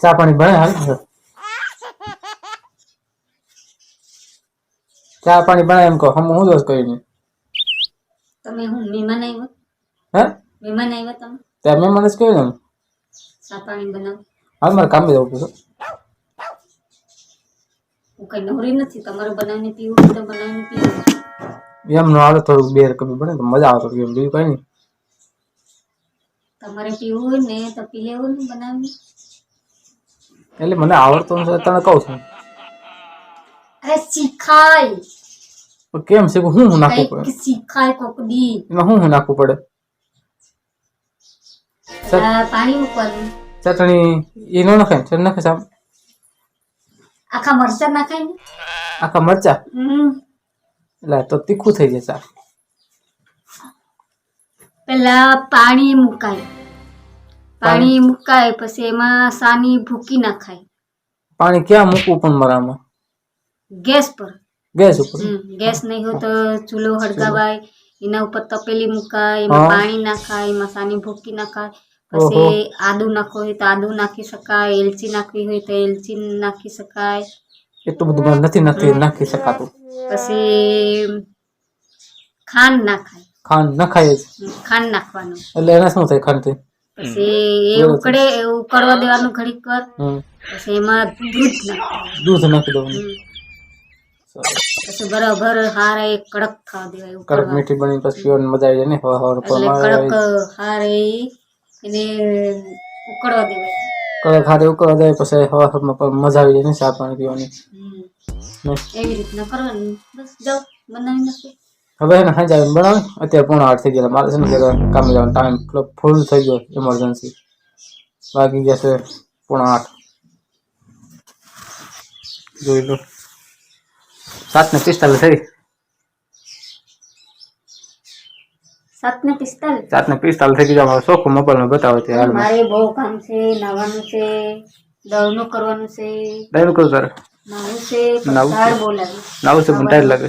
ચા પાણી બને હાલ ચા પાણી બનાય એમ કહો હમ હું દોષ કરી નહીં તમે હું મહેમાન આવ્યો હે મહેમાન આવ્યા તમે ત્યાં મેં મને જ કહ્યું ને ચા પાણી બનાવ હાલ મારે કામે જવું પડશે હું કઈ નવરી નથી તમારે બનાવીને પીવું હોય તો બનાવીને પીવું એમનું આવે થોડુંક બેર કમી બને તો મજા આવે થોડી એમ બીજું કઈ નહીં તમારે પીવું હોય ને તો પી લેવું ને બનાવીને એટલે મને આવડતું નથી તને કહું છું. અરે શીખાય. પણ કેમ છે? હું હું નાખવું પડે? શીખાય કોકડી. એમાં હું હું નાખવું પડે? પાણી મૂકવાનું. ચટણી એ નો નાખે ચટણી નાખે સાહેબ આખા મરચાં નાખાય ને? આખા મરચા? એટલે તો તીખું થઈ જશે. પેલા પાણી મુકાય. પાણી મુકાય પછી એમાં સાની ભૂકી નાખાય. પાણી ક્યાં મૂકવું પણ મારામાં? ગેસ પર. ગેસ ઉપર? ગેસ નહીં હોય તો ચૂલો હળગાવાય એના ઉપર તપેલી મુકાય એમાં પાણી નાખાય એમાં સાની ભૂકી નાખાય પછી આદુ નાખવું હોય તો આદુ નાખી શકાય એલચી નાખવી હોય તો એલચી નાખી શકાય. એટલું બધું નથી નથી નાખી શકાતું. પછી ખાંડ નાખાય. ખાંડ નખાય જ. ખાંડ નાખવાનું. એટલે એને શું થાય ખાંડથી? પછી એ ઉકળે એ ઉકળવા દેવાનું ઘડીક વાર. પછી એમાં દૂધ નાખવાનું. દૂધ નાખી દેવાનું. પછી બરાબર હારે કડક થવા દેવાય કડક મીઠી બની પછી પીવાની મજા આવી જાય ને હવા હવા કડક હારે એને ઉકળવા દેવાય. કડક હારે ઉકળવા દેવાય પછી હવા હવામાં પણ મજા આવી જાય ને ચા પાણી પીવાની. એવી રીતના કરવાની. બસ જાઓ બનાવી નાખો. હવે એને સાંજે આવીને બનાવે અત્યારે પોણા આઠ થઈ ગયા મારે છે ને જરા કામે જવાનો ટાઈમ ફૂલ થઈ ગયો ઇમરજન્સી વાગી ગયા છે પોણા આઠ જોઈ લો સાત ને પિસ્તાલીસ થઈ સાત ને પિસ્તાલીસ સાત ને પિસ્તાલીસ થઈ ગયા મારો ચોખ્ખું મોબાઈલમાં બતાવે છે હાલમાં મારે બહુ કામ છે નાવાનું છે દળનું કરવાનું છે ટાઈમ કરું તારે નાવું છે નાવું છે? ઝાડ બોલાવે નાવું છે પણ ટાઈમ લાગે